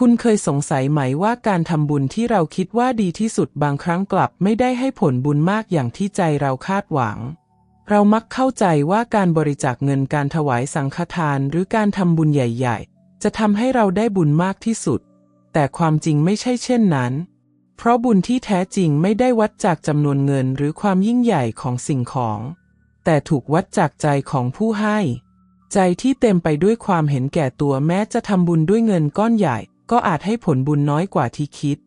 คุณเคยสงสัยไหมว่าการทำบุญที่เราคิดว่าดีที่สุดบางครั้งกลับไม่ได้ให้ผลบุญมากอย่างที่ใจเราคาดหวัง เรามักเข้าใจว่าการบริจาคเงินการถวายสังฆทานหรือการทำบุญใหญ่ ๆ จะทำให้เราได้บุญมากที่สุด แต่ความจริงไม่ใช่เช่นนั้น เพราะบุญที่แท้จริงไม่ได้วัดจากจำนวนเงินหรือความยิ่งใหญ่ของสิ่งของ แต่ถูกวัดจากใจของผู้ให้ ใจที่เต็มไปด้วยความเห็นแก่ตัวแม้จะทำบุญด้วยเงินก้อนใหญ่ ก็อาจให้ผลบุญน้อยกว่าที่คิด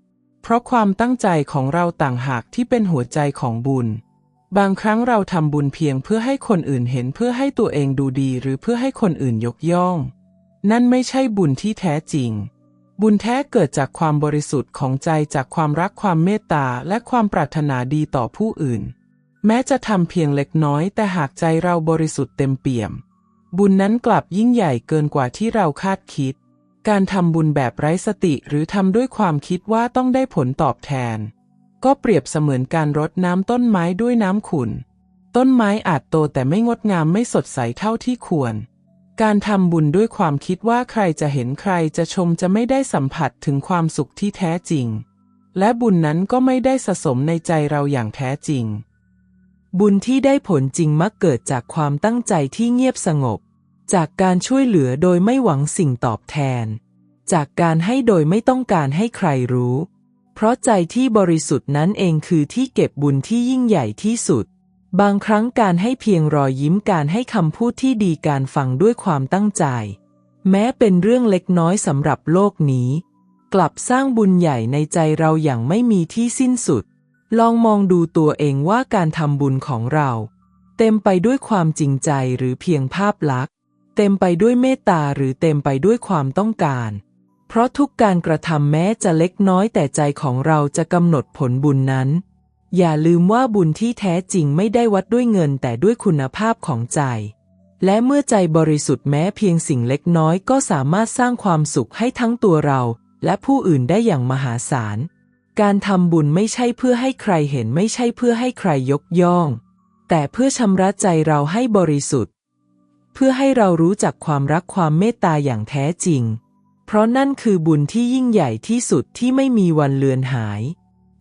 เพราะความตั้งใจของเราต่างหากที่เป็นหัวใจของบุญ บางครั้งเราทำบุญเพียงเพื่อให้คนอื่นเห็นเพื่อให้ตัวเองดูดีหรือเพื่อให้คนอื่นยกย่อง นั่นไม่ใช่บุญที่แท้จริง บุญแท้เกิดจากความบริสุทธิ์ของใจจากความรักความเมตตาและความปรารถนาดีต่อผู้อื่น แม้จะทำเพียงเล็กน้อย แต่หากใจเราบริสุทธิ์เต็มเปี่ยม บุญนั้นกลับยิ่งใหญ่เกินกว่าที่เราคาดคิด การทำบุญแบบไร้สติหรือทำด้วยความคิดว่าต้องได้ผลตอบแทน ก็เปรียบเสมือนการรดน้ำต้นไม้ด้วยน้ำขุ่นต้นไม้อาจโตแต่ไม่งดงามไม่สดใสเท่าที่ควร การทำบุญด้วยความคิดว่าใครจะเห็นใครจะชมจะไม่ได้สัมผัสถึงความสุขที่แท้จริง และบุญนั้นก็ไม่ได้สะสมในใจเราอย่างแท้จริง บุญที่ได้ผลจริงมักเกิดจากความตั้งใจที่เงียบสงบ จากการช่วยเหลือโดยไม่หวังสิ่งตอบแทน จากการให้โดยไม่ต้องการให้ใครรู้ เพราะใจที่บริสุทธิ์นั้นเองคือที่เก็บบุญที่ยิ่งใหญ่ที่สุด บางครั้งการให้เพียงรอยยิ้มการให้คำพูดที่ดีการฟังด้วยความตั้งใจ แม้เป็นเรื่องเล็กน้อยสำหรับโลกนี้ กลับสร้างบุญใหญ่ในใจเราอย่างไม่มีที่สิ้นสุด ลองมองดูตัวเองว่าการทำบุญของเรา เต็มไปด้วยความจริงใจหรือเพียงภาพลักษณ์ เต็มไปด้วยเมตตาหรือเต็มไปด้วยความต้องการ เพราะทุกการกระทำแม้จะเล็กน้อยแต่ใจของเราจะกำหนดผลบุญนั้น อย่าลืมว่าบุญที่แท้จริงไม่ได้วัดด้วยเงินแต่ด้วยคุณภาพของใจ และเมื่อใจบริสุทธิ์แม้เพียงสิ่งเล็กน้อยก็สามารถสร้างความสุขให้ทั้งตัวเรา และผู้อื่นได้อย่างมหาศาล การทำบุญไม่ใช่เพื่อให้ใครเห็นไม่ใช่เพื่อให้ใครยกย่อง แต่เพื่อชำระใจเราให้บริสุทธิ์ เพื่อให้เรารู้จักความรักความเมตตาอย่างแท้จริง เพราะนั่นคือบุญที่ยิ่งใหญ่ที่สุดที่ไม่มีวันเลือนหาย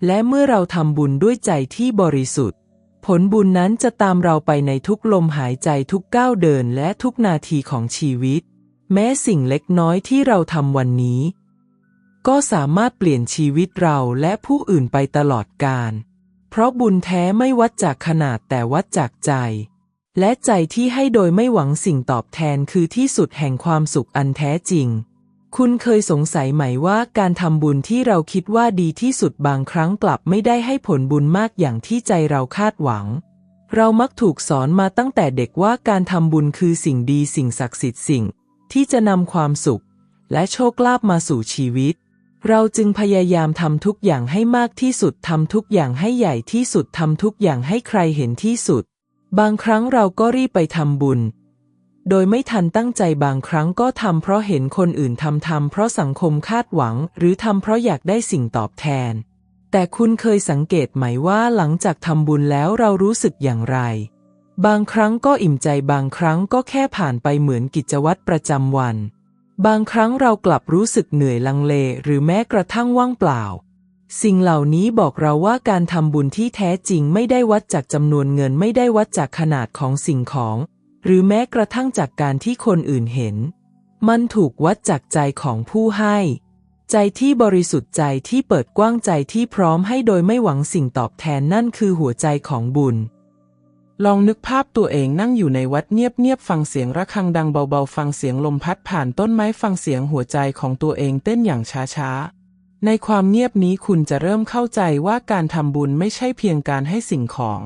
และเมื่อเราทำบุญด้วยใจที่บริสุทธิ์ ผลบุญนั้นจะตามเราไปในทุกลมหายใจทุกก้าวเดินและทุกนาทีของชีวิต แม้สิ่งเล็กน้อยที่เราทำวันนี้ ก็สามารถเปลี่ยนชีวิตเราและผู้อื่นไปตลอดกาลเพราะบุญแท้ไม่วัดจากขนาดแต่วัดจากใจ และใจที่ให้โดยไม่หวังสิ่งตอบแทนคือที่สุดแห่งความสุขอันแท้จริง คุณเคยสงสัยไหมว่าการทำบุญที่เราคิดว่าดีที่สุดบางครั้งกลับไม่ได้ให้ผลบุญมากอย่างที่ใจเราคาดหวัง เรามักถูกสอนมาตั้งแต่เด็กว่าการทำบุญคือสิ่งดีสิ่งศักดิ์สิทธิ์สิ่ง ที่จะนำความสุข และโชคลาภมาสู่ชีวิต เราจึงพยายามทำทุกอย่างให้มากที่สุดทำทุกอย่างให้ใหญ่ที่สุดทำทุกอย่างให้ใครเห็นที่สุด บางครั้งเราก็รีบไปทำบุญ โดยไม่ทันตั้งใจบางครั้งก็ทำเพราะเห็นคนอื่นทำทำเพราะสังคมคาดหวัง หรือทำเพราะอยากได้สิ่งตอบแทน แต่คุณเคยสังเกตไหมว่าหลังจากทำบุญแล้วเรารู้สึกอย่างไร บางครั้งก็อิ่มใจบางครั้งก็แค่ผ่านไปเหมือนกิจวัตรประจำวัน บางครั้งเรากลับรู้สึกเหนื่อยลังเล หรือแม้กระทั่งว่างเปล่า สิ่งเหล่านี้บอกเราว่าการทำบุญที่แท้จริงไม่ได้วัดจากจำนวนเงินไม่ได้วัดจากขนาดของสิ่งของ หรือแม้กระทั่งจากการที่คนอื่นเห็น มันถูกวัดจากใจของผู้ให้ ใจที่บริสุทธิ์ใจที่เปิดกว้างใจที่พร้อมให้โดยไม่หวังสิ่งตอบแทนนั่นคือหัวใจของบุญ ลองนึกภาพตัวเองนั่งอยู่ในวัดเงียบๆฟังเสียงระฆังดังเบาๆ ฟังเสียงลมพัดผ่านต้นไม้ฟังเสียงหัวใจของตัวเองเต้นอย่างช้าๆในความเงียบนี้คุณจะเริ่มเข้าใจว่าการทำบุญไม่ใช่เพียงการให้สิ่งของ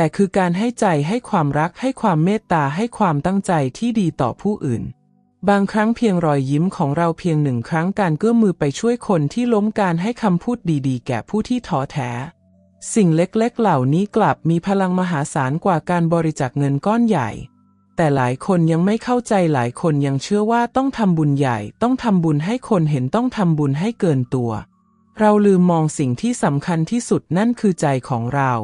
แต่คือการให้ใจให้ความรักให้ความเมตตาให้ความตั้งใจที่ดีต่อผู้อื่น บางครั้งเพียงรอยยิ้มของเราเพียงหนึ่งครั้งการเกื้อมือไปช่วยคนที่ล้มการให้คำพูดดีๆ แก่ผู้ที่ท้อแท้ สิ่งเล็กๆ เหล่านี้กลับมีพลังมหาศาลกว่าการบริจาคเงินก้อนใหญ่ แต่หลายคนยังไม่เข้าใจหลายคนยังเชื่อว่าต้องทำบุญใหญ่ ต้องทำบุญให้คนเห็นต้องทำบุญให้เกินตัว เราลืมมองสิ่งที่สำคัญที่สุดนั่นคือใจของเรา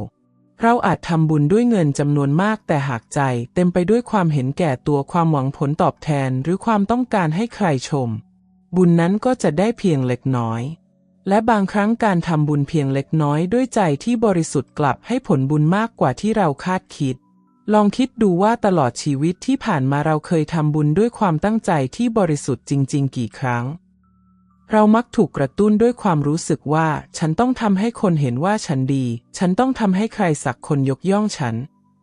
เราอาจทำบุญด้วยเงินจำนวนมากแต่หากใจ เต็มไปด้วยความเห็นแก่ตัวความหวังผลตอบแทนหรือความต้องการให้ใครชม บุญนั้นก็จะได้เพียงเล็กน้อย และบางครั้งการทำบุญเพียงเล็กน้อยด้วยใจที่บริสุทธิ์กลับให้ผลบุญมากกว่าที่เราคาดคิด ลองคิดดูว่าตลอดชีวิตที่ผ่านมาเราเคยทำบุญด้วยความตั้งใจที่บริสุทธิ์จริง ๆ กี่ครั้ง เรามักถูกกระตุ้นด้วยความรู้สึกว่า ฉันต้องทำให้คนเห็นว่าฉันดี ฉันต้องทำให้ใครสักคนยกย่องฉัน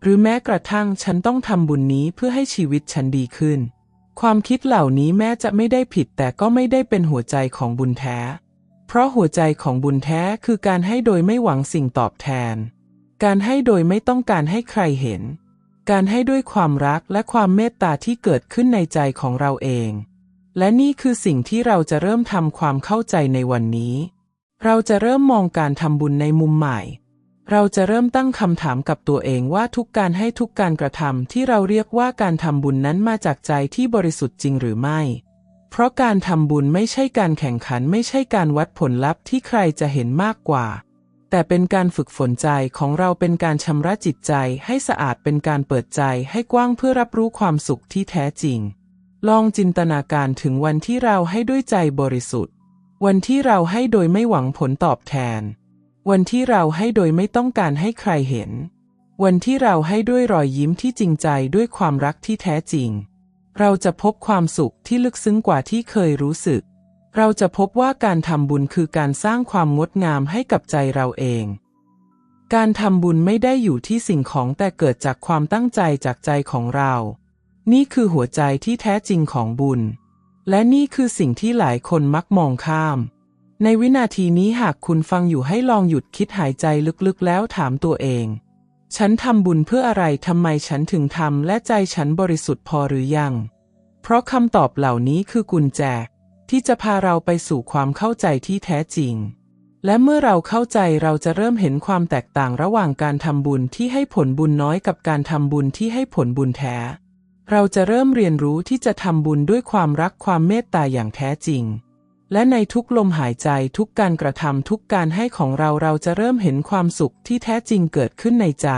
หรือแม้กระทั่งฉันต้องทำบุญนี้เพื่อให้ชีวิตฉันดีขึ้น ความคิดเหล่านี้แม้จะไม่ได้ผิดแต่ก็ไม่ได้เป็นหัวใจของบุญแท้ เพราะหัวใจของบุญแท้คือการให้โดยไม่หวังสิ่งตอบแทน การให้โดยไม่ต้องการให้ใครเห็น การให้ด้วยความรักและความเมตตาที่เกิดขึ้นในใจของเราเอง และนี่คือสิ่งที่เราจะเริ่มทำความเข้าใจในวันนี้ เราจะเริ่มมองการทำบุญในมุมใหม่ เราจะเริ่มตั้งคำถามกับตัวเองว่าทุกการให้ทุกการกระทำที่เราเรียกว่าการทำบุญนั้นมาจากใจที่บริสุทธิ์จริงหรือไม่ เพราะการทำบุญไม่ใช่การแข่งขันไม่ใช่การวัดผลลัพธ์ที่ใครจะเห็นมากกว่า แต่เป็นการฝึกฝนใจของเราเป็นการชำระจิตใจให้สะอาดเป็นการเปิดใจให้กว้างเพื่อรับรู้ความสุขที่แท้จริง ลองจินตนาการถึงวันที่เราให้ด้วยใจบริสุทธิ์ วันที่เราให้โดยไม่หวังผลตอบแทน วันที่เราให้โดยไม่ต้องการให้ใครเห็น วันที่เราให้ด้วยรอยยิ้มที่จริงใจด้วยความรักที่แท้จริง เราจะพบความสุขที่ลึกซึ้งกว่าที่เคยรู้สึก เราจะพบว่าการทำบุญคือการสร้างความงดงามให้กับใจเราเอง การทำบุญไม่ได้อยู่ที่สิ่งของแต่เกิดจากความตั้งใจจากใจของเรา นี่คือหัวใจที่แท้จริงของบุญ และนี่คือสิ่งที่หลายคนมักมองข้าม ในวินาทีนี้หากคุณฟังอยู่ให้ลองหยุดคิดหายใจลึกๆ แล้วถามตัวเอง ฉันทำบุญเพื่ออะไรทำไมฉันถึงทำและใจฉันบริสุทธิ์พอหรือยัง เพราะคำตอบเหล่านี้คือกุญแจ ที่จะพาเราไปสู่ความเข้าใจที่แท้จริง และเมื่อเราเข้าใจเราจะเริ่มเห็นความแตกต่างระหว่างการทำบุญที่ให้ผลบุญน้อยกับการทำบุญที่ให้ผลบุญแท้ เราจะเริ่มเรียนรู้ที่จะทำบุญด้วยความรักความเมตตาอย่างแท้จริง และในทุกลมหายใจทุกการกระทำทุกการให้ของเราเราจะเริ่มเห็นความสุขที่แท้จริงเกิดขึ้นในใจ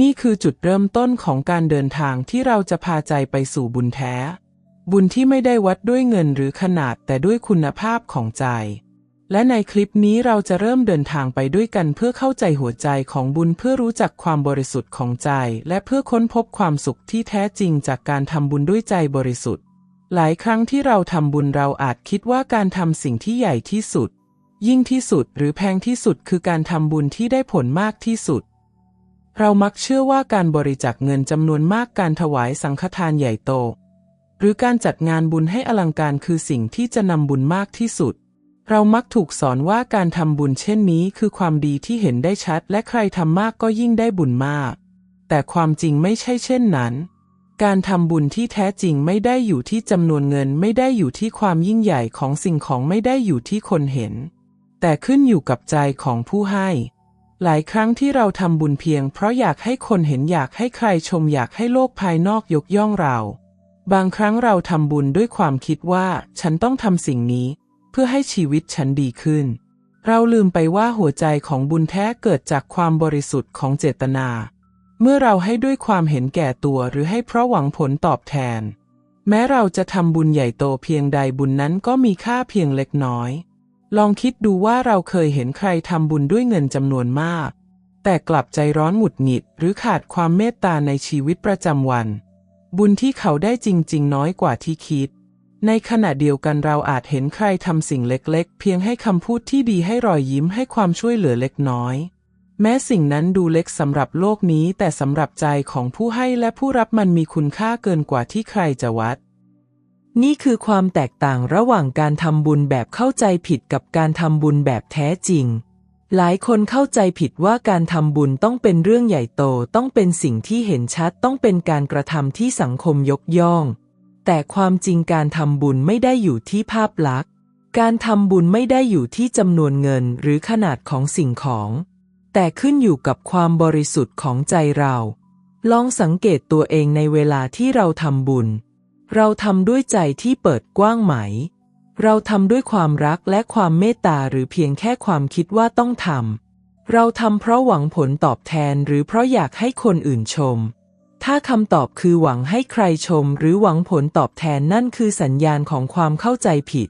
นี่คือจุดเริ่มต้นของการเดินทางที่เราจะพาใจไปสู่บุญแท้ บุญที่ไม่ได้วัดด้วยเงินหรือขนาดแต่ด้วยคุณภาพของใจ และในคลิปนี้เราจะเริ่มเดินทางไปด้วยกันเพื่อเข้าใจหัวใจของบุญเพื่อรู้จักความบริสุทธิ์ของใจ และเพื่อค้นพบความสุขที่แท้จริงจากการทำบุญด้วยใจบริสุทธิ์ หลายครั้งที่เราทำบุญเราอาจคิดว่าการทำสิ่งที่ใหญ่ที่สุด ยิ่งที่สุดหรือแพงที่สุดคือการทำบุญที่ได้ผลมากที่สุด เรามักเชื่อว่าการบริจาคเงินจำนวนมากการถวายสังฆทานใหญ่โต หรือการจัดงานบุญให้อลังการคือสิ่งที่จะนำบุญมากที่สุด เรามักถูกสอนว่าการทำบุญเช่นนี้คือความดีที่เห็นได้ชัด และใครทำมากก็ยิ่งได้บุญมาก แต่ความจริงไม่ใช่เช่นนั้น การทำบุญที่แท้จริงไม่ได้อยู่ที่จำนวนเงิน ไม่ได้อยู่ที่ความยิ่งใหญ่ของสิ่งของไม่ได้อยู่ที่คนเห็น แต่ขึ้นอยู่กับใจของผู้ให้ หลายครั้งที่เราทำบุญเพียง เพราะอยากให้คนเห็นอยากให้ใครชมอยากให้โลกภายนอกยกย่องเรา บางครั้งเราทำบุญด้วยความคิดว่า ฉันต้องทำสิ่งนี้ เพื่อให้ชีวิตฉันดีขึ้น เราลืมไปว่าหัวใจของบุญแท้เกิดจากความบริสุทธิ์ของเจตนา เมื่อเราให้ด้วยความเห็นแก่ตัวหรือให้เพราะหวังผลตอบแทน แม้เราจะทำบุญใหญ่โตเพียงใดบุญนั้นก็มีค่าเพียงเล็กน้อย ลองคิดดูว่าเราเคยเห็นใครทำบุญด้วยเงินจำนวนมาก แต่กลับใจร้อนหงุดหงิด หรือขาดความเมตตาในชีวิตประจำวัน บุญที่เขาได้จริง ๆ น้อยกว่าที่คิด ในขณะเดียวกันเราอาจเห็นใครทำสิ่งเล็กๆ เพียงให้คำพูดที่ดีให้รอยยิ้มให้ความช่วยเหลือเล็กน้อย แม้สิ่งนั้นดูเล็กสำหรับโลกนี้ แต่สำหรับใจของผู้ให้และผู้รับมันมีคุณค่าเกินกว่าที่ใครจะวัด นี่คือความแตกต่างระหว่างการทำบุญแบบเข้าใจผิดกับการทำบุญแบบแท้จริง หลายคนเข้าใจผิดว่าการทำบุญต้องเป็นเรื่องใหญ่โต ต้องเป็นสิ่งที่เห็นชัด ต้องเป็นการกระทำที่สังคมยกย่อง แต่ความจริงการทำบุญไม่ได้อยู่ที่ภาพลักษณ์ การทำบุญไม่ได้อยู่ที่จำนวนเงินหรือขนาดของสิ่งของ แต่ขึ้นอยู่กับความบริสุทธิ์ของใจเรา ลองสังเกตตัวเองในเวลาที่เราทำบุญ เราทำด้วยใจที่เปิดกว้างไหม เราทำด้วยความรักและความเมตตาหรือเพียงแค่ความคิดว่าต้องทำ เราทำเพราะหวังผลตอบแทนหรือเพราะอยากให้คนอื่นชม ถ้าคำตอบคือหวังให้ใครชมหรือหวังผลตอบแทนนั่นคือสัญญาณของความเข้าใจผิด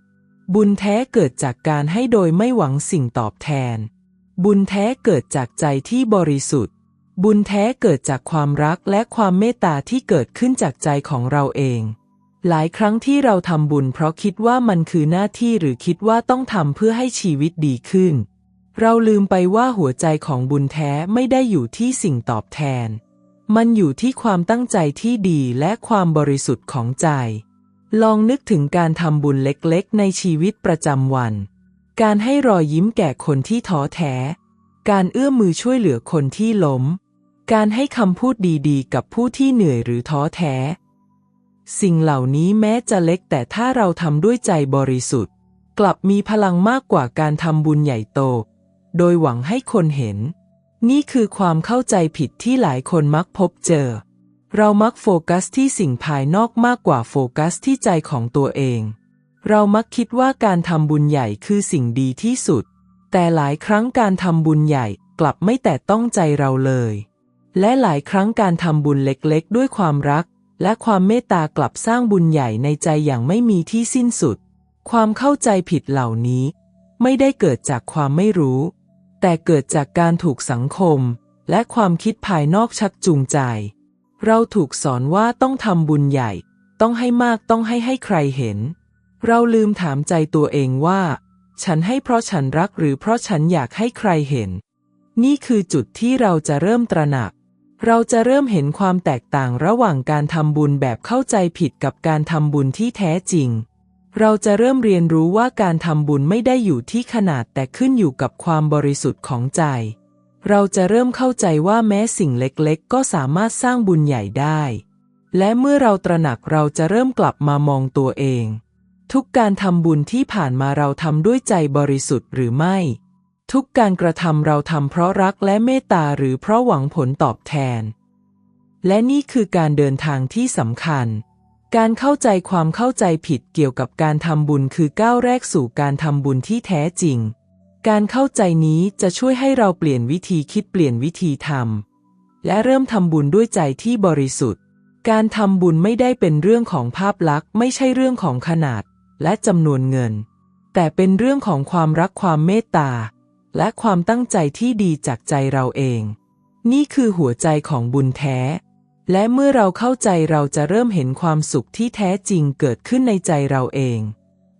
บุญแท้เกิดจากการให้โดยไม่หวังสิ่งตอบแทน บุญแท้เกิดจากใจที่บริสุทธิ์ บุญแท้เกิดจากความรักและความเมตตาที่เกิดขึ้นจากใจของเราเอง หลายครั้งที่เราทำบุญเพราะคิดว่ามันคือหน้าที่หรือคิดว่าต้องทำเพื่อให้ชีวิตดีขึ้น เราลืมไปว่าหัวใจของบุญแท้ไม่ได้อยู่ที่สิ่งตอบแทน มันอยู่ที่ความตั้งใจที่ดีและความบริสุทธิ์ของใจ ลองนึกถึงการทำบุญเล็กๆ ในชีวิตประจำวัน การให้รอยยิ้มแก่คนที่ท้อแท้ การเอื้อมมือช่วยเหลือคนที่ล้ม การให้คำพูดดีๆ กับผู้ที่เหนื่อยหรือท้อแท้ สิ่งเหล่านี้แม้จะเล็กแต่ถ้าเราทำด้วยใจบริสุทธิ์ กลับมีพลังมากกว่าการทำบุญใหญ่โต โดยหวังให้คนเห็น นี่คือความเข้าใจผิดที่หลายคนมักพบเจอ เรามักโฟกัสที่สิ่งภายนอกมากกว่าโฟกัสที่ใจของตัวเอง เรามักคิดว่าการทำบุญใหญ่คือสิ่งดีที่สุด แต่หลายครั้งการทำบุญใหญ่กลับไม่แต่ต้องใจเราเลย และหลายครั้งการทำบุญเล็กๆ ด้วยความรัก และความเมตตากลับสร้างบุญใหญ่ในใจอย่างไม่มีที่สิ้นสุด ความเข้าใจผิดเหล่านี้ ไม่ได้เกิดจากความไม่รู้ แต่เกิดจากการถูกสังคม และความคิดภายนอกชักจูงใจ เราถูกสอนว่าต้องทำบุญใหญ่ ต้องให้มากต้องให้ให้ใครเห็น เราลืมถามใจตัวเองว่า ฉันให้เพราะฉันรักหรือเพราะฉันอยากให้ใครเห็น นี่คือจุดที่เราจะเริ่มตระหนัก เราจะเริ่มเห็นความแตกต่างระหว่างการทำบุญแบบเข้าใจผิดกับการทำบุญที่แท้จริง เราจะเริ่มเรียนรู้ว่าการทำบุญไม่ได้อยู่ที่ขนาดแต่ขึ้นอยู่กับความบริสุทธิ์ของใจ เราจะเริ่มเข้าใจว่าแม้สิ่งเล็กๆ ก็สามารถสร้างบุญใหญ่ได้ และเมื่อเราตระหนักเราจะเริ่มกลับมามองตัวเอง ทุกการทำบุญที่ผ่านมาเราทำด้วยใจบริสุทธิ์หรือไม่ ทุกการกระทำเราทำเพราะรักและเมตตาหรือเพราะหวังผลตอบแทน และนี่คือการเดินทางที่สำคัญ การเข้าใจความเข้าใจผิดเกี่ยวกับการทำบุญคือก้าวแรกสู่การทำบุญที่แท้จริง การเข้าใจนี้จะช่วยให้เราเปลี่ยนวิธีคิดเปลี่ยนวิธีทำและเริ่มทำบุญด้วยใจที่บริสุทธิ์ การทำบุญไม่ได้เป็นเรื่องของภาพลักษณ์ไม่ใช่เรื่องของขนาด และจำนวนเงิน แต่เป็นเรื่องของความรักความเมตตา และความตั้งใจที่ดีจากใจเราเอง นี่คือหัวใจของบุญแท้ และเมื่อเราเข้าใจเราจะเริ่มเห็นความสุขที่แท้จริงเกิดขึ้นในใจเราเอง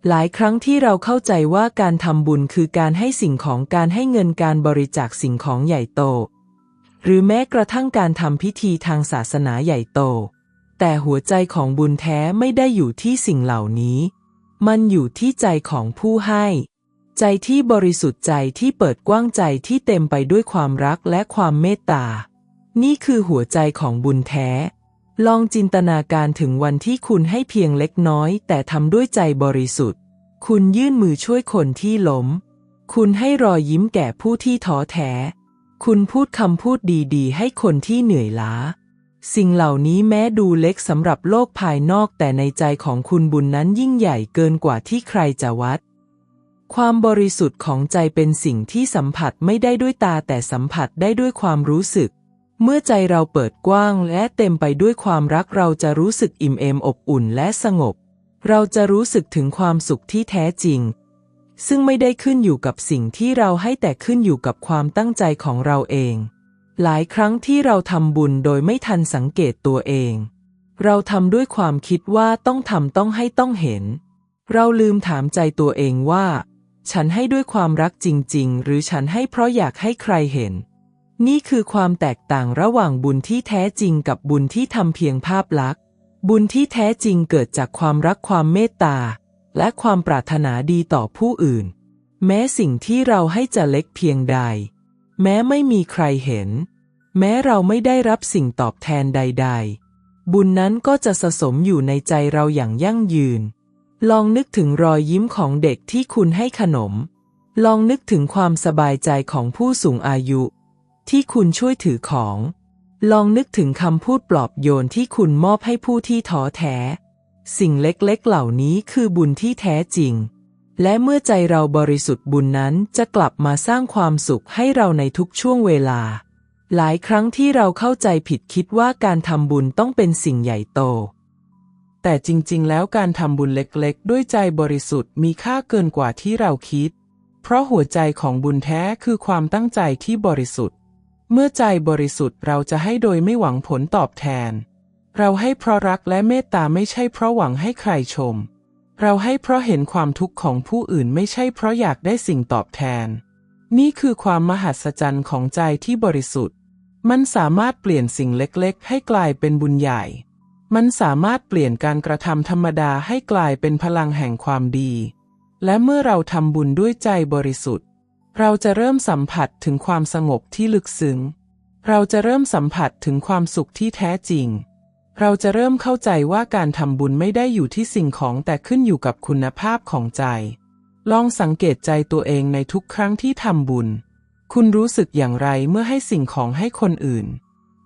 หลายครั้งที่เราเข้าใจว่าการทำบุญคือการให้สิ่งของการให้เงินการบริจาคสิ่งของใหญ่โต หรือแม้กระทั่งการทำพิธีทางศาสนาใหญ่โต แต่หัวใจของบุญแท้ไม่ได้อยู่ที่สิ่งเหล่านี้ มันอยู่ที่ใจของผู้ให้ ใจที่บริสุทธิ์ใจที่เปิดกว้างใจที่เต็มไปด้วยความรักและความเมตตา นี่คือหัวใจของบุญแท้ ลองจินตนาการถึงวันที่คุณให้เพียงเล็กน้อย แต่ทำด้วยใจบริสุทธิ์ คุณยื่นมือช่วยคนที่ล้ม คุณให้รอยยิ้มแก่ผู้ที่ท้อแท้ คุณพูดคำพูดดีๆ ให้คนที่เหนื่อยล้า สิ่งเหล่านี้แม้ดูเล็กสำหรับโลกภายนอกแต่ในใจของคุณบุญนั้นยิ่งใหญ่เกินกว่าที่ใครจะวัดความบริสุทธิ์ของใจเป็นสิ่งที่สัมผัสไม่ได้ด้วยตาแต่สัมผัสได้ด้วยความรู้สึก เมื่อใจเราเปิดกว้างและเต็มไปด้วยความรักเราจะรู้สึกอิ่มเอมอบอุ่นและสงบ เราจะรู้สึกถึงความสุขที่แท้จริง ซึ่งไม่ได้ขึ้นอยู่กับสิ่งที่เราให้แต่ขึ้นอยู่กับความตั้งใจของเราเอง หลายครั้งที่เราทำบุญโดยไม่ทันสังเกตตัวเอง เราทำด้วยความคิดว่าต้องทำต้องให้ต้องเห็น เราลืมถามใจตัวเองว่า ฉันให้ด้วยความรักจริง ๆ หรือฉันให้เพราะอยากให้ใครเห็น นี่คือความแตกต่างระหว่างบุญที่แท้จริงกับบุญที่ทำเพียงภาพลักษณ์ บุญที่แท้จริงเกิดจากความรักความเมตตา และความปรารถนาดีต่อผู้อื่น แม้สิ่งที่เราให้จะเล็กเพียงใด แม้ไม่มีใครเห็น แม้เราไม่ได้รับสิ่งตอบแทนใด ๆ บุญนั้นก็จะสะสมอยู่ในใจเราอย่างยั่งยืน ลองนึกถึงรอยยิ้มของเด็กที่คุณให้ขนม ลองนึกถึงความสบายใจของผู้สูงอายุ ที่คุณช่วยถือของ ลองนึกถึงคำพูดปลอบโยนที่คุณมอบให้ผู้ที่ท้อแท้ สิ่งเล็กๆ เหล่านี้คือบุญที่แท้จริง และเมื่อใจเราบริสุทธิ์บุญนั้นจะกลับมาสร้างความสุขให้เราในทุกช่วงเวลา หลายครั้งที่เราเข้าใจผิดคิดว่าการทำบุญต้องเป็นสิ่งใหญ่โต แต่จริงๆ แล้วการทำบุญเล็กๆ ด้วยใจบริสุทธิ์มีค่าเกินกว่าที่เราคิด เพราะหัวใจของบุญแท้คือความตั้งใจที่บริสุทธิ์ เมื่อใจบริสุทธิ์เราจะให้โดยไม่หวังผลตอบแทน เราให้เพราะรักและเมตตาไม่ใช่เพราะหวังให้ใครชม เราให้เพราะเห็นความทุกข์ของผู้อื่นไม่ใช่เพราะอยากได้สิ่งตอบแทน นี่คือความมหัศจรรย์ของใจที่บริสุทธิ์ มันสามารถเปลี่ยนสิ่งเล็กๆ ให้กลายเป็นบุญใหญ่ มันสามารถเปลี่ยนการกระทำธรรมดาให้กลายเป็นพลังแห่งความดี และเมื่อเราทำบุญด้วยใจบริสุทธิ์ เราจะเริ่มสัมผัสถึงความสงบที่ลึกซึ้ง เราจะเริ่มสัมผัสถึงความสุขที่แท้จริง เราจะเริ่มเข้าใจว่าการทำบุญไม่ได้อยู่ที่สิ่งของแต่ขึ้นอยู่กับคุณภาพของใจ ลองสังเกตใจตัวเองในทุกครั้งที่ทำบุญ คุณรู้สึกอย่างไรเมื่อให้สิ่งของให้คนอื่น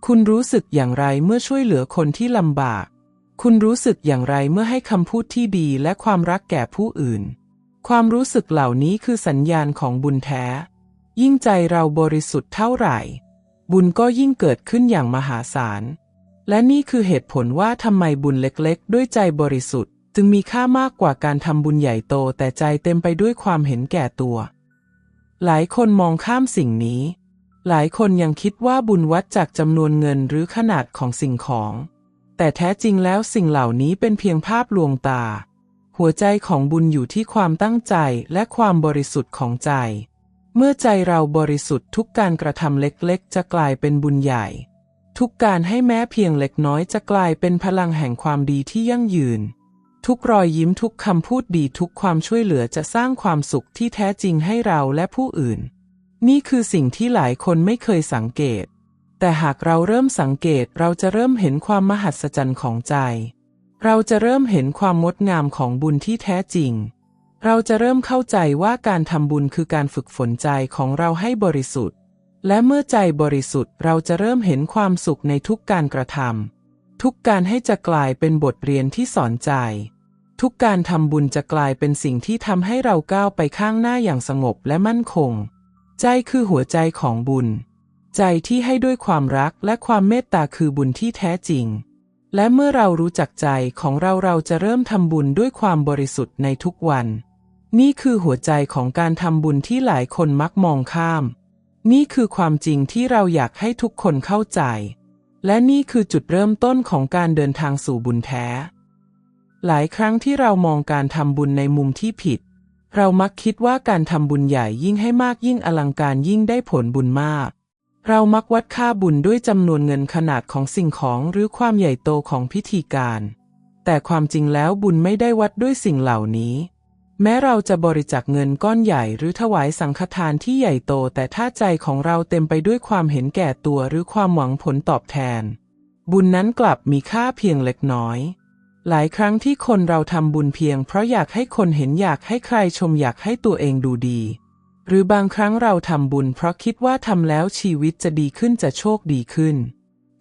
คุณรู้สึกอย่างไรเมื่อช่วยเหลือคนที่ลำบาก คุณรู้สึกอย่างไรเมื่อให้คำพูดที่ดีและความรักแก่ผู้อื่น ความรู้สึกเหล่านี้คือสัญญาณของบุญแท้ ยิ่งใจเราบริสุทธิ์เท่าไหร่ บุญก็ยิ่งเกิดขึ้นอย่างมหาศาล และนี่คือเหตุผลว่าทำไมบุญเล็กๆ ด้วยใจบริสุทธิ์ จึงมีค่ามากกว่าการทำบุญใหญ่โตแต่ใจเต็มไปด้วยความเห็นแก่ตัว หลายคนมองข้ามสิ่งนี้ หลายคนยังคิดว่าบุญวัดจากจำนวนเงินหรือขนาดของสิ่งของ แต่แท้จริงแล้วสิ่งเหล่านี้เป็นเพียงภาพลวงตา หัวใจของบุญอยู่ที่ความตั้งใจและความบริสุทธิ์ของใจ เมื่อใจเราบริสุทธิ์ทุกการกระทำเล็กๆ จะกลายเป็นบุญใหญ่ ทุกการให้แม้เพียงเล็กน้อยจะกลายเป็นพลังแห่งความดีที่ยั่งยืน ทุกรอยยิ้มทุกคำพูดดีทุกความช่วยเหลือจะสร้างความสุขที่แท้จริงให้เราและผู้อื่น นี่คือสิ่งที่หลายคนไม่เคยสังเกต แต่หากเราเริ่มสังเกตเราจะเริ่มเห็นความมหัศจรรย์ของใจ เราจะเริ่มเห็นความงดงามของบุญที่แท้จริง เราจะเริ่มเข้าใจว่าการทำบุญคือการฝึกฝนใจของเราให้บริสุทธิ์ และเมื่อใจบริสุทธิ์เราจะเริ่มเห็นความสุขในทุกการกระทำทุกการให้จะกลายเป็นบทเรียนที่สอนใจ ทุกการทำบุญจะกลายเป็นสิ่งที่ทำให้เราก้าวไปข้างหน้าอย่างสงบและมั่นคง ใจคือหัวใจของบุญ ใจที่ให้ด้วยความรักและความเมตตาคือบุญที่แท้จริง และเมื่อเรารู้จักใจของเราเราจะเริ่มทำบุญด้วยความบริสุทธิ์ในทุกวัน นี่คือหัวใจของการทำบุญที่หลายคนมักมองข้าม นี่คือความจริงที่เราอยากให้ทุกคนเข้าใจ และนี่คือจุดเริ่มต้นของการเดินทางสู่บุญแท้ หลายครั้งที่เรามองการทำบุญในมุมที่ผิด เรามักคิดว่าการทำบุญใหญ่ยิ่งให้มากยิ่งอลังการยิ่งได้ผลบุญมาก เรามักวัดค่าบุญด้วยจำนวนเงินขนาดของสิ่งของหรือความใหญ่โตของพิธีการ แต่ความจริงแล้วบุญไม่ได้วัดด้วยสิ่งเหล่านี้ แม้เราจะบริจาคเงินก้อนใหญ่หรือถวายสังฆทานที่ใหญ่โต แต่ถ้าใจของเราเต็มไปด้วยความเห็นแก่ตัวหรือความหวังผลตอบแทน บุญนั้นกลับมีค่าเพียงเล็กน้อย หลายครั้งที่คนเราทำบุญเพียง เพราะอยากให้คนเห็นอยากให้ใครชมอยากให้ตัวเองดูดี หรือบางครั้งเราทำบุญเพราะคิดว่าทำแล้วชีวิตจะดีขึ้นจะโชคดีขึ้น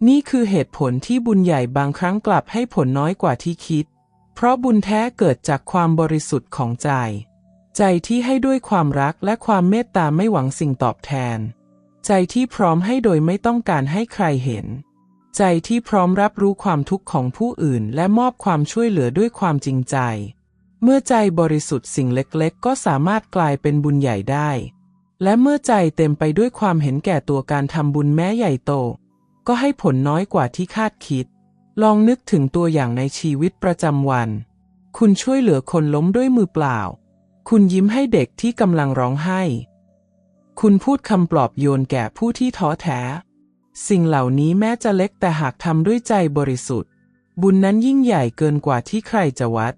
นี่คือเหตุผลที่บุญใหญ่บางครั้งกลับให้ผลน้อยกว่าที่คิด เพราะบุญแท้เกิดจากความบริสุทธิ์ของใจ ใจที่ให้ด้วยความรักและความเมตตาไม่หวังสิ่งตอบแทน ใจที่พร้อมให้โดยไม่ต้องการให้ใครเห็น ใจที่พร้อมรับรู้ความทุกข์ของผู้อื่น และมอบความช่วยเหลือด้วยความจริงใจ เมื่อใจบริสุทธิ์สิ่งเล็กๆ ก็สามารถกลายเป็นบุญใหญ่ได้ และเมื่อใจเต็มไปด้วยความเห็นแก่ตัวการทำบุญแม้ใหญ่โต ก็ให้ผลน้อยกว่าที่คาดคิด ลองนึกถึงตัวอย่างในชีวิตประจำวัน คุณช่วยเหลือคนล้มด้วยมือเปล่า คุณยิ้มให้เด็กที่กำลังร้องไห้ คุณพูดคำปลอบโยนแก่ผู้ที่ท้อแท้ สิ่งเหล่านี้แม้จะเล็กแต่หากทำด้วยใจบริสุทธิ์ บุญนั้นยิ่งใหญ่เกินกว่าที่ใครจะวัด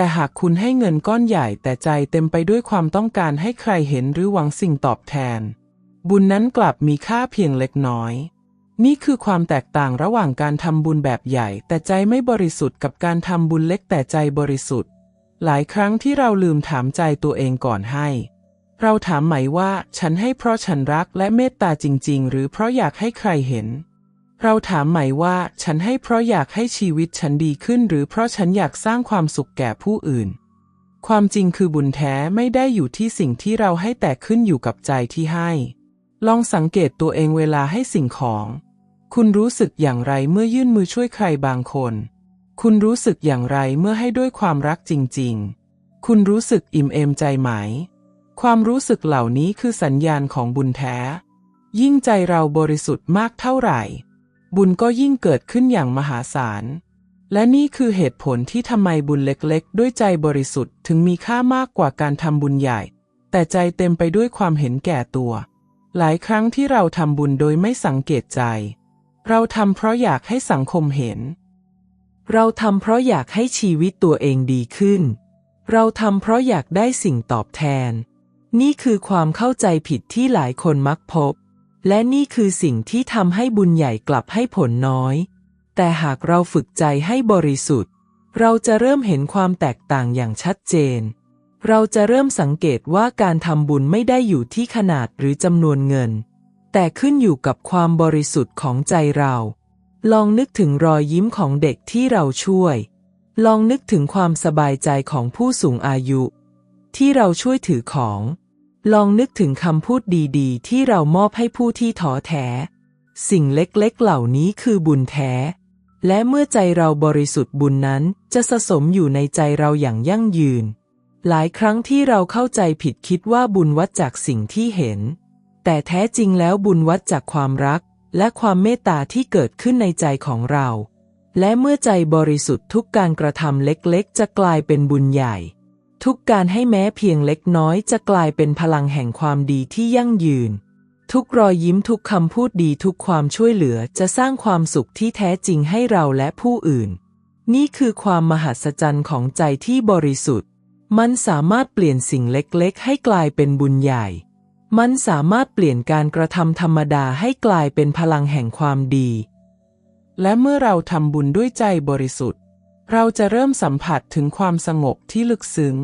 แต่หากคุณให้เงินก้อนใหญ่แต่ใจเต็มไปด้วยความต้องการให้ใครเห็นหรือหวังสิ่งตอบแทน บุญนั้นกลับมีค่าเพียงเล็กน้อย นี่คือความแตกต่างระหว่างการทำบุญแบบใหญ่ แต่ใจไม่บริสุทธิ์กับการทำบุญเล็กแต่ใจบริสุทธิ์ หลายครั้งที่เราลืมถามใจตัวเองก่อนให้ เราถามไหมว่า ฉันให้เพราะฉันรักและเมตตาจริง ๆ หรือเพราะอยากให้ใครเห็น เราถามไหมว่า ฉันให้เพราะอยากให้ชีวิตฉันดีขึ้น หรือเพราะฉันอยากสร้างความสุขแก่ผู้อื่น ความจริงคือบุญแท้ไม่ได้อยู่ที่สิ่งที่เราให้แต่ขึ้นอยู่กับใจที่ให้ ลองสังเกตตัวเองเวลาให้สิ่งของ คุณรู้สึกอย่างไรเมื่อยื่นมือช่วยใครบางคน คุณรู้สึกอย่างไรเมื่อให้ด้วยความรักจริง ๆ คุณรู้สึกอิ่มเอมใจไหม ความรู้สึกเหล่านี้คือสัญญาณของบุญแท้ ยิ่งใจเราบริสุทธิ์มากเท่าไหร่ บุญก็ยิ่งเกิดขึ้นอย่างมหาศาล และนี่คือเหตุผลที่ทำไมบุญเล็กๆ ด้วยใจบริสุทธิ์ถึงมีค่ามากกว่าการทำบุญใหญ่ แต่ใจเต็มไปด้วยความเห็นแก่ตัว หลายครั้งที่เราทำบุญโดยไม่สังเกตใจ เราทำเพราะอยากให้สังคมเห็น เราทำเพราะอยากให้ชีวิตตัวเองดีขึ้น เราทำเพราะอยากได้สิ่งตอบแทน นี่คือความเข้าใจผิดที่หลายคนมักพบ และนี่คือสิ่งที่ทำให้บุญใหญ่กลับให้ผลน้อย แต่หากเราฝึกใจให้บริสุทธิ์ เราจะเริ่มเห็นความแตกต่างอย่างชัดเจน เราจะเริ่มสังเกตว่าการทำบุญไม่ได้อยู่ที่ขนาดหรือจำนวนเงิน แต่ขึ้นอยู่กับความบริสุทธิ์ของใจเรา ลองนึกถึงรอยยิ้มของเด็กที่เราช่วย ลองนึกถึงความสบายใจของผู้สูงอายุ ที่เราช่วยถือของ ลองนึกถึงคำพูดดีๆ ที่เรามอบให้ผู้ที่ท้อแท้ สิ่งเล็กๆ เหล่านี้คือบุญแท้ และเมื่อใจเราบริสุทธิ์บุญนั้นจะสะสมอยู่ในใจเราอย่างยั่งยืน หลายครั้งที่เราเข้าใจผิดคิดว่าบุญวัดจากสิ่งที่เห็น แต่แท้จริงแล้วบุญวัดจากความรัก และความเมตตาที่เกิดขึ้นในใจของเรา และเมื่อใจบริสุทธิ์ทุกการกระทำเล็กๆ จะกลายเป็นบุญใหญ่ ทุกการให้แม้เพียงเล็กน้อยจะกลายเป็นพลังแห่งความดีที่ยั่งยืน ทุกรอยยิ้มทุกคำพูดดีทุกความช่วยเหลือจะสร้างความสุขที่แท้จริงให้เราและผู้อื่น นี่คือความมหัศจรรย์ของใจที่บริสุทธิ์ มันสามารถเปลี่ยนสิ่งเล็กๆ ให้กลายเป็นบุญใหญ่ มันสามารถเปลี่ยนการกระทำธรรมดาให้กลายเป็นพลังแห่งความดี และเมื่อเราทำบุญด้วยใจบริสุทธิ์ เราจะเริ่มสัมผัสถึงความสงบที่ลึกซึ้ง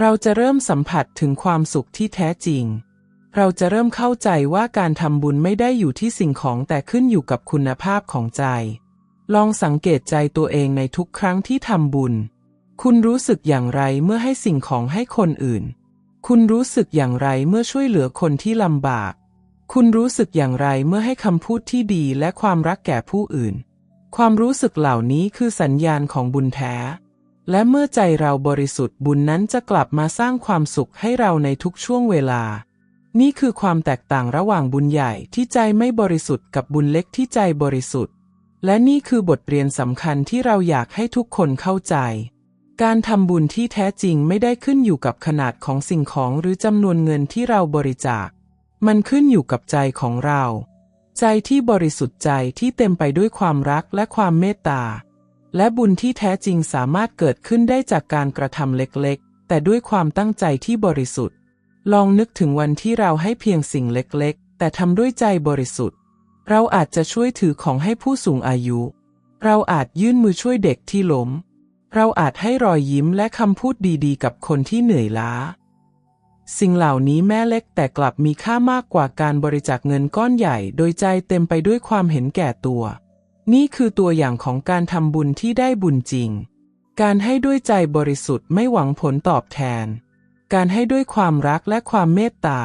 เราจะเริ่มสัมผัสถึงความสุขที่แท้จริง เราจะเริ่มเข้าใจว่าการทำบุญไม่ได้อยู่ที่สิ่งของแต่ขึ้นอยู่กับคุณภาพของใจ ลองสังเกตใจตัวเองในทุกครั้งที่ทำบุญ คุณรู้สึกอย่างไรเมื่อให้สิ่งของให้คนอื่น คุณรู้สึกอย่างไรเมื่อช่วยเหลือคนที่ลำบาก คุณรู้สึกอย่างไรเมื่อให้คำพูดที่ดีและความรักแก่ผู้อื่น ความรู้สึกเหล่านี้คือสัญญาณของบุญแท้ และเมื่อใจเราบริสุทธิ์บุญนั้นจะกลับมาสร้างความสุขให้เราในทุกช่วงเวลา นี่คือความแตกต่างระหว่างบุญใหญ่ที่ใจไม่บริสุทธิ์กับบุญเล็กที่ใจบริสุทธิ์ และนี่คือบทเรียนสำคัญที่เราอยากให้ทุกคนเข้าใจ การทำบุญที่แท้จริงไม่ได้ขึ้นอยู่กับขนาดของสิ่งของหรือจำนวนเงินที่เราบริจาค มันขึ้นอยู่กับใจของเรา ใจที่บริสุทธิ์ใจที่เต็มไปด้วยความรักและความเมตตา และบุญที่แท้จริงสามารถเกิดขึ้นได้จากการกระทำเล็กๆ แต่ด้วยความตั้งใจที่บริสุทธิ์ ลองนึกถึงวันที่เราให้เพียงสิ่งเล็กๆ แต่ทำด้วยใจบริสุทธิ์ เราอาจจะช่วยถือของให้ผู้สูงอายุ เราอาจยื่นมือช่วยเด็กที่ล้ม เราอาจให้รอยยิ้มและคำพูดดีๆ กับคนที่เหนื่อยล้า สิ่งเหล่านี้แม้เล็กแต่กลับมีค่ามากกว่าการบริจาคเงินก้อนใหญ่ โดยใจเต็มไปด้วยความเห็นแก่ตัว นี่คือตัวอย่างของการทำบุญที่ได้บุญจริง การให้ด้วยใจบริสุทธิ์ไม่หวังผลตอบแทน การให้ด้วยความรักและความเมตตา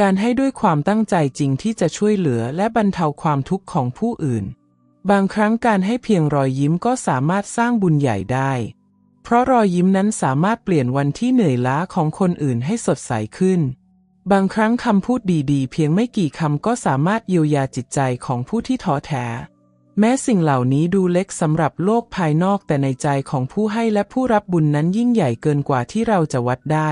การให้ด้วยความตั้งใจจริงที่จะช่วยเหลือและบรรเทาความทุกข์ของผู้อื่น บางครั้งการให้เพียงรอยยิ้มก็สามารถสร้างบุญใหญ่ได้ เพราะรอยยิ้มนั้นสามารถเปลี่ยนวันที่เหนื่อยล้าของคนอื่นให้สดใสขึ้น บางครั้งคำพูดดีๆ เพียงไม่กี่คำก็สามารถเยียวยาจิตใจของผู้ที่ท้อแท้ แม้สิ่งเหล่านี้ดูเล็กสำหรับโลกภายนอกแต่ในใจของผู้ให้และผู้รับบุญนั้นยิ่งใหญ่เกินกว่าที่เราจะวัดได้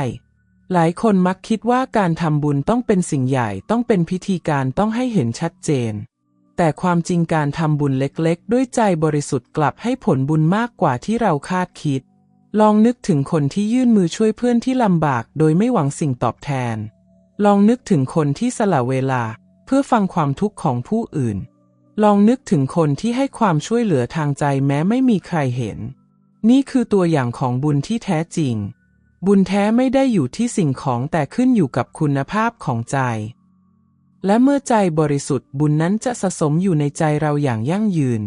หลายคนมักคิดว่าการทำบุญต้องเป็นสิ่งใหญ่ต้องเป็นพิธีการต้องให้เห็นชัดเจน แต่ความจริงการทำบุญเล็กๆ ด้วยใจบริสุทธิ์กลับให้ผลบุญมากกว่าที่เราคาดคิด ลองนึกถึงคนที่ยื่นมือช่วยเพื่อนที่ลำบาก โดยไม่หวังสิ่งตอบแทน ลองนึกถึงคนที่สละเวลาเพื่อฟังความทุกข์ของผู้อื่น ลองนึกถึงคนที่ให้ความช่วยเหลือทางใจแม้ไม่มีใครเห็น นี่คือตัวอย่างของบุญที่แท้จริง บุญแท้ไม่ได้อยู่ที่สิ่งของแต่ขึ้นอยู่กับคุณภาพของใจ และเมื่อใจบริสุทธิ์บุญนั้นจะสะสมอยู่ในใจเราอย่างยั่งยืน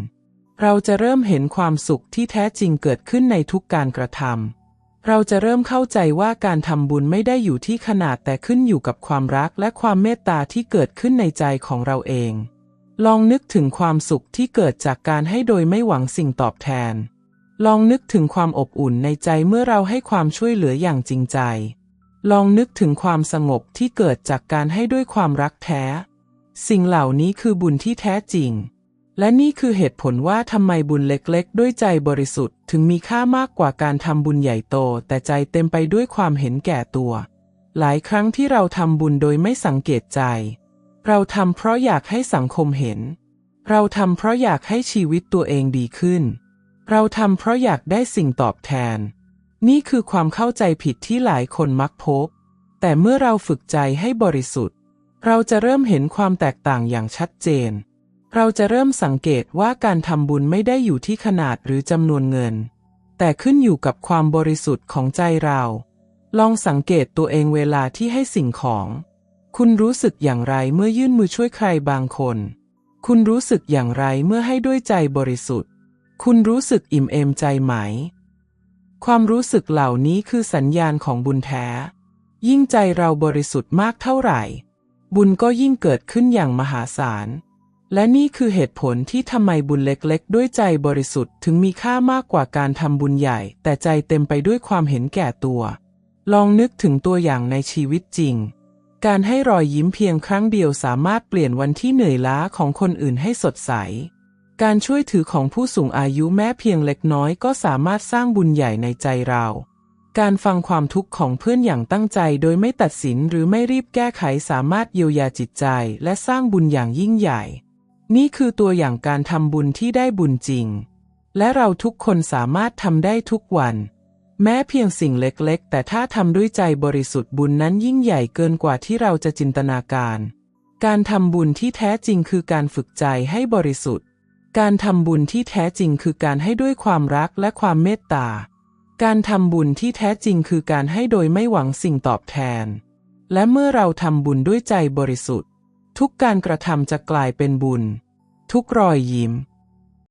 เราจะเริ่มเห็นความสุขที่แท้จริงเกิดขึ้นในทุกการกระทำ เราจะเริ่มเข้าใจว่าการทำบุญไม่ได้อยู่ที่ขนาดแต่ขึ้นอยู่กับความรักและความเมตตาที่เกิดขึ้นในใจของเราเอง ลองนึกถึงความสุขที่เกิดจากการให้โดยไม่หวังสิ่งตอบแทน ลองนึกถึงความอบอุ่นในใจเมื่อเราให้ความช่วยเหลืออย่างจริงใจ ลองนึกถึงความสงบที่เกิดจากการให้ด้วยความรักแท้ สิ่งเหล่านี้คือบุญที่แท้จริง และนี่คือเหตุผลว่าทำไมบุญเล็กๆ ด้วยใจบริสุทธิ์ถึงมีค่ามากกว่าการทำบุญใหญ่โต แต่ใจเต็มไปด้วยความเห็นแก่ตัว หลายครั้งที่เราทำบุญโดยไม่สังเกตใจ เราทำเพราะอยากให้สังคมเห็น เราทำเพราะอยากให้ชีวิตตัวเองดีขึ้น เราทำเพราะอยากได้สิ่งตอบแทน นี่คือความเข้าใจผิดที่หลายคนมักพบ แต่เมื่อเราฝึกใจให้บริสุทธิ์ เราจะเริ่มเห็นความแตกต่างอย่างชัดเจน เราจะเริ่มสังเกตว่าการทำบุญไม่ได้อยู่ที่ขนาดหรือจำนวนเงิน แต่ขึ้นอยู่กับความบริสุทธิ์ของใจเรา ลองสังเกตตัวเองเวลาที่ให้สิ่งของ คุณรู้สึกอย่างไรเมื่อยื่นมือช่วยใครบางคน คุณรู้สึกอย่างไรเมื่อให้ด้วยใจบริสุทธิ์ คุณรู้สึกอิ่มเอมใจไหม ความรู้สึกเหล่านี้คือสัญญาณของบุญแท้ ยิ่งใจเราบริสุทธิ์มากเท่าไหร่ บุญก็ยิ่งเกิดขึ้นอย่างมหาศาล และนี่คือเหตุผลที่ทำไมบุญเล็กๆ ด้วยใจบริสุทธิ์ถึงมีค่ามากกว่าการทำบุญใหญ่ แต่ใจเต็มไปด้วยความเห็นแก่ตัว ลองนึกถึงตัวอย่างในชีวิตจริง การให้รอยยิ้มเพียงครั้งเดียวสามารถเปลี่ยนวันที่เหนื่อยล้าของคนอื่นให้สดใส การช่วยถือของผู้สูงอายุแม้เพียงเล็กน้อยก็สามารถสร้างบุญใหญ่ในใจเรา การฟังความทุกข์ของเพื่อนอย่างตั้งใจโดยไม่ตัดสินหรือไม่รีบแก้ไขสามารถเยียวยาจิตใจ และสร้างบุญอย่างยิ่งใหญ่ นี่คือตัวอย่างการทำบุญที่ได้บุญจริง และเราทุกคนสามารถทำได้ทุกวัน แม้เพียงสิ่งเล็กๆ แต่ถ้าทำด้วยใจบริสุทธิ์บุญนั้นยิ่งใหญ่เกินกว่าที่เราจะจินตนาการ การทำบุญที่แท้จริงคือการฝึกใจให้บริสุทธิ์ การทำบุญที่แท้จริงคือการให้ด้วยความรักและความเมตตา การทำบุญที่แท้จริงคือการให้โดยไม่หวังสิ่งตอบแทน และเมื่อเราทำบุญด้วยใจบริสุทธิ์ ทุกการกระทำจะกลายเป็นบุญ ทุกรอยยิ้ม